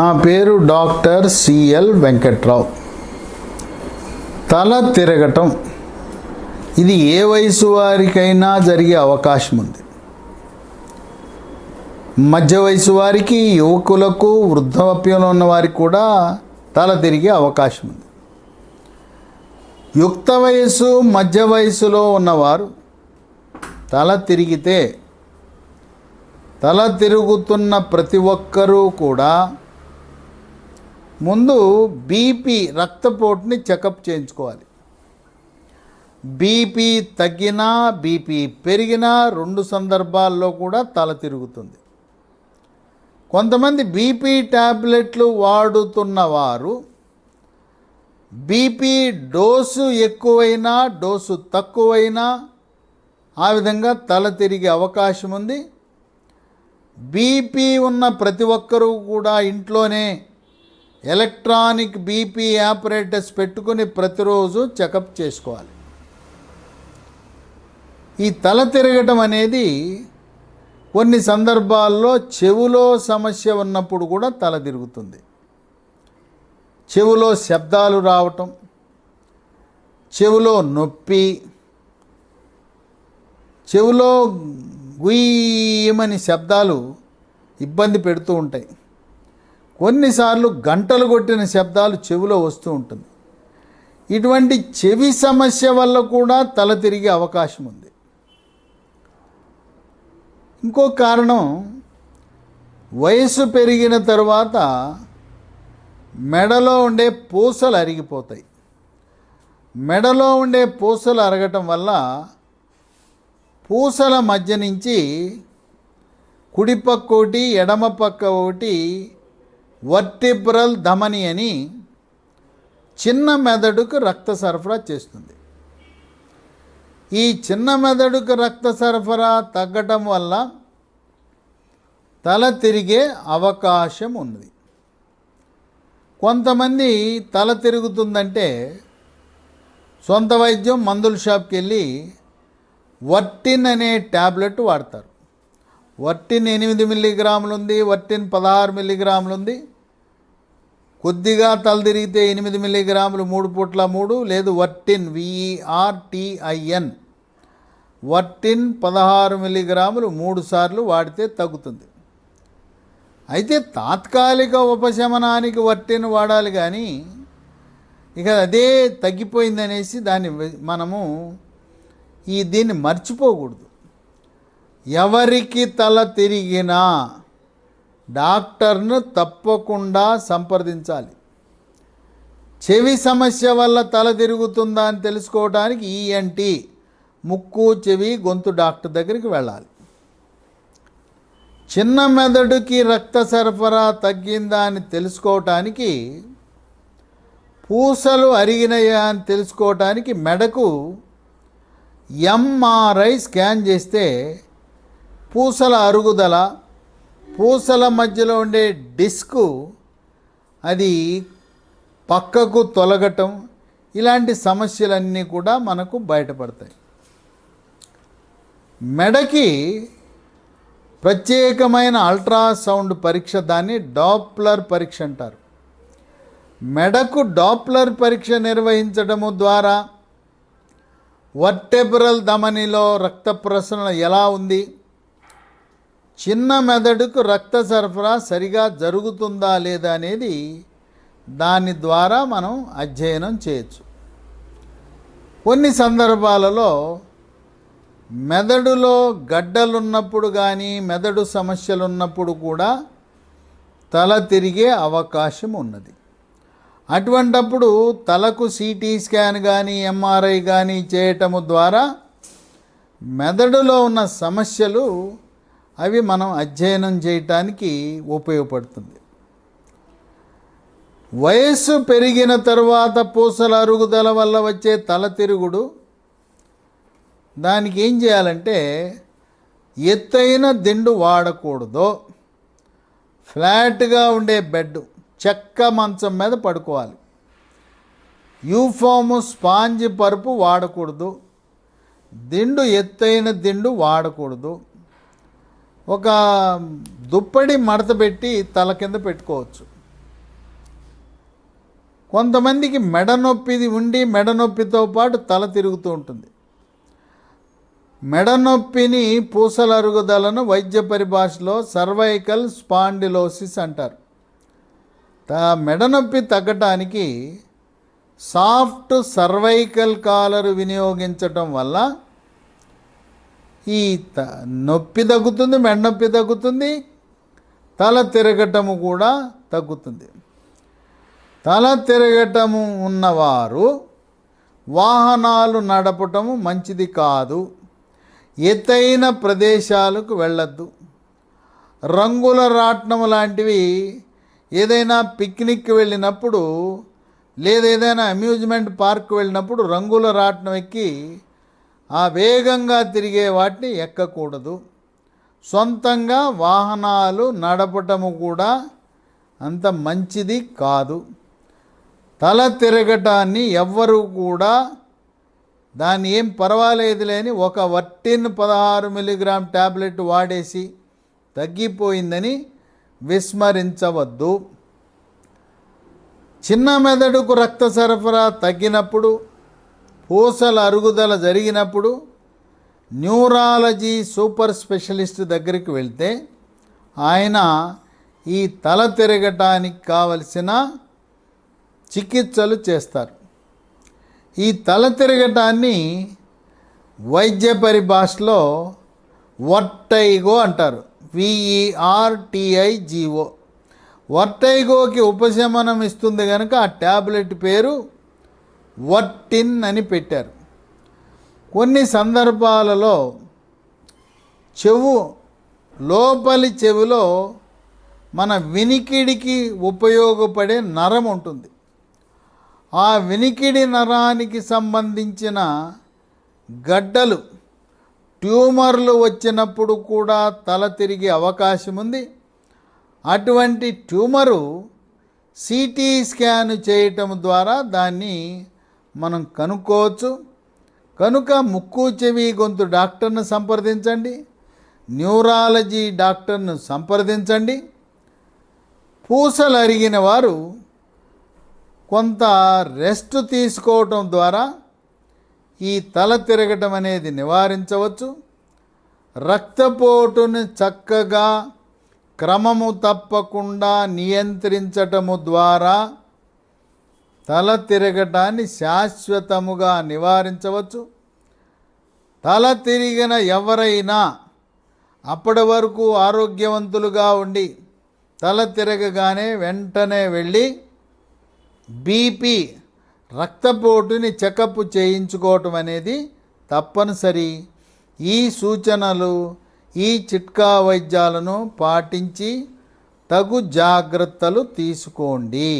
నా పేరు doctor CL Venkatrao. తల తిరగటం. ఇది ఏ వయసు వారికైనా జరిగే అవకాశం ఉంది. మధ్య వయసు వారికి యువకులకు వృద్ధాప్యంలో ఉన్న వారికి కూడా తల తిరిగే అవకాశం ఉంది. యుక్త వయసు మధ్య వయసులో ఉన్నవారు తల తిరిగితే తల తిరుగుతున్న ప్రతి ఒక్కరూ కూడా ముందు బీపీ రక్తపోటుని చెకప్ చేయించుకోవాలి. బీపీ తగ్గినా బీపీ పెరిగినా రెండు సందర్భాల్లో కూడా తల తిరుగుతుంది. కొంతమంది బీపీ ట్యాబ్లెట్లు వాడుతున్న వారు బీపీ డోసు ఎక్కువైనా డోసు తక్కువైనా ఆ విధంగా తల తిరిగే అవకాశం ఉంది బీపీ ఉన్న ప్రతి ఒక్కరూ కూడా ఇంట్లోనే ఎలక్ట్రానిక్ బీపీ ఆపరేటర్స్ పెట్టుకుని ప్రతిరోజు చెకప్ చేసుకోవాలి. ఈ తల తిరగటం అనేది కొన్ని సందర్భాల్లో చెవులో సమస్య ఉన్నప్పుడు కూడా తల తిరుగుతుంది. చెవులో శబ్దాలు రావటం చెవులో నొప్పి చెవులో గుయ్యమని శబ్దాలు ఇబ్బంది పెడుతూ ఉంటాయి. కొన్నిసార్లు గంటలు కొట్టిన శబ్దాలు చెవిలో వస్తూ ఉంటుంది. ఇటువంటి చెవి సమస్య వల్ల కూడా తల తిరిగే అవకాశం ఉంది. ఇంకో కారణం వయసు పెరిగిన తర్వాత మెడలో ఉండే పూసలు అరిగిపోతాయి. మెడలో ఉండే పూసలు అరగటం వల్ల పూసల మధ్య నుంచి కుడి పక్క ఒకటి ఎడమ పక్క ఒకటి వర్టిబ్రల్ ధమని అని చిన్న మెదడుకు రక్త సరఫరా చేస్తుంది. ఈ చిన్న మెదడుకు రక్త సరఫరా తగ్గటం వల్ల తల తిరిగే అవకాశం ఉంది. కొంతమంది తల తిరుగుతుందంటే సొంత వైద్యం మందుల షాప్కి వెళ్ళి వర్టిన్ అనే ట్యాబ్లెట్ వాడతారు. వర్టిన్ ఎనిమిది మిల్లీగ్రాములు ఉంది వర్టిన్ పదహారు మిల్లీగ్రాములు ఉంది కొద్దిగా తలదిరిగితే ఎనిమిది మిల్లీగ్రాములు మూడు పూట్ల మూడు లేదు వర్టిన్ విఈఆర్టిఐఎన్ వర్టిన్ పదహారు మిల్లీగ్రాములు మూడు సార్లు వాడితే తగ్గుతుంది. అయితే తాత్కాలిక ఉపశమనానికి వర్టిన్ వాడాలి కానీ ఇక అదే తగ్గిపోయిందనేసి దాన్ని మనము ఈ దీన్ని మర్చిపోకూడదు. ఎవరికి తల తిరిగినా డాక్టర్ను తప్పకుండా సంప్రదించాలి. చెవి సమస్య వల్ల తల తిరుగుతుందా అని తెలుసుకోవడానికి ఈఎన్టి ముక్కు చెవి గొంతు డాక్టర్ దగ్గరికి వెళ్ళాలి. చిన్న మెదడుకి రక్త సరఫరా తగ్గిందా అని తెలుసుకోవటానికి పూసలు అరిగినాయా అని తెలుసుకోవటానికి మెడకు ఎంఆర్ఐ స్కాన్ చేస్తే పూసల అరుగుదల పూసల మధ్యలో ఉండే డిస్కు అది పక్కకు తొలగటం ఇలాంటి సమస్యలన్నీ కూడా మనకు బయటపడతాయి. మెడకి ప్రత్యేకమైన అల్ట్రాసౌండ్ పరీక్ష దాన్ని డాప్లర్ పరీక్ష అంటారు. మెడకు డాప్లర్ పరీక్ష నిర్వహించడము ద్వారా వర్టెబ్రల్ ధమనిలో రక్త ప్రసరణ ఎలా ఉంది? చిన్న మెదడుకు రక్త సరఫరా సరిగా జరుగుతుందా లేదా అనేది దాని ద్వారా మనం అధ్యయనం చేయొచ్చు. కొన్ని సందర్భాలలో మెదడులో గడ్డలున్నప్పుడు కానీ మెదడు సమస్యలు ఉన్నప్పుడు కూడా తల తిరిగే అవకాశం ఉన్నది. అటువంటప్పుడు తలకు సిటీ స్కాన్ కానీ ఎంఆర్ఐ కానీ చేయటము ద్వారా మెదడులో ఉన్న సమస్యలు అవి మనం అధ్యయనం చేయటానికి ఉపయోగపడుతుంది. వయస్సు పెరిగిన తరువాత పూసల అరుగుదల వల్ల వచ్చే తల తిరుగుడు దానికి ఏం చేయాలంటే ఎత్తైన దిండు వాడకూడదు. ఫ్లాట్గా ఉండే బెడ్ చెక్క మంచం మీద పడుకోవాలి. యూఫాము స్పాంజ్ పరుపు వాడకూడదు. దిండు ఎత్తైన దిండు వాడకూడదు. ఒక దుప్పటి మడత పెట్టి తల కింద పెట్టుకోవచ్చు. కొంతమందికి మెడ నొప్పిది ఉండి మెడ నొప్పితో పాటు తల తిరుగుతూ ఉంటుంది. మెడ నొప్పిని పూసల అరుగుదలను వైద్య పరిభాషలో సర్వైకల్ స్పాండిలోసిస్ అంటారు. మెడనొప్పి మెడ నొప్పి తగ్గటానికి సాఫ్ట్ సర్వైకల్ కాలర్ వినియోగించటం వల్ల ఈ త నొప్పి తగ్గుతుంది మెడనొప్పి తగ్గుతుంది తల తిరగటము కూడా తగ్గుతుంది. తల తిరగటము ఉన్నవారు వాహనాలు నడపటము మంచిది కాదు. ఎత్తైన ప్రదేశాలకు వెళ్ళద్దు. రంగుల రాట్నం లాంటివి ఏదైనా పిక్నిక్ వెళ్ళినప్పుడు లేదా ఏదైనా అమ్యూజ్మెంట్ పార్క్ వెళ్ళినప్పుడు రంగుల రాట్నం ఎక్కి ఆ వేగంగా తిరిగే వాటిని ఎక్కకూడదు. సొంతంగా వాహనాలు నడపటము కూడా అంత మంచిది కాదు. తల తిరగటాన్ని ఎవ్వరూ కూడా దాన్ని ఏం పర్వాలేదులే అని ఒక వర్టిన్ పదహారు మిలిగ్రామ్ ట్యాబ్లెట్ వాడేసి తగ్గిపోయిందని విస్మరించవద్దు. చిన్న మెదడుకు రక్త సరఫరా తగ్గినప్పుడు పూసల అరుగుదల జరిగినప్పుడు న్యూరాలజీ సూపర్ స్పెషలిస్ట్ దగ్గరికి వెళ్తే ఆయన ఈ తల తిరగటానికి కావలసిన చికిత్సలు చేస్తారు. ఈ తల తిరగటాన్ని వైద్య పరిభాషలో వర్టైగో అంటారు. విఈఆర్టిఐజిఓ వర్టైగోకి ఉపశమనం ఇస్తుంది కనుక ఆ ట్యాబ్లెట్ పేరు వర్టిన్ అని పెట్టారు. కొన్ని సందర్భాలలో చెవు లోపలి చెవిలో మన వినికిడికి ఉపయోగపడే నరం ఉంటుంది. ఆ వినికిడి నరానికి సంబంధించిన గడ్డలు ట్యూమర్లు వచ్చినప్పుడు కూడా తల తిరిగే అవకాశం ఉంది. అటువంటి ట్యూమరు సిటీ స్కాన్ చేయటం ద్వారా దాన్ని మనం కనుక్కోవచ్చు. కనుక ముక్కు చెవి గొంతు డాక్టర్ను సంప్రదించండి. న్యూరాలజీ డాక్టర్ను సంప్రదించండి. పూసలు అరిగిన వారు కొంత రెస్ట్ తీసుకోవటం ద్వారా ఈ తల తిరగటం అనేది నివారించవచ్చు. రక్తపోటును చక్కగా క్రమము తప్పకుండా నియంత్రించటము ద్వారా తల తిరగటాన్ని శాశ్వతముగా నివారించవచ్చు. తల తిరిగిన ఎవరైనా అప్పటి వరకు ఆరోగ్యవంతులుగా ఉండి తల తిరగగానే వెంటనే వెళ్ళి బీపీ రక్తపోటుని చెకప్ చేయించుకోవటం అనేది తప్పనిసరి. ఈ సూచనలు ఈ చిట్కా వైద్యాలను పాటించి తగు జాగ్రత్తలు తీసుకోండి.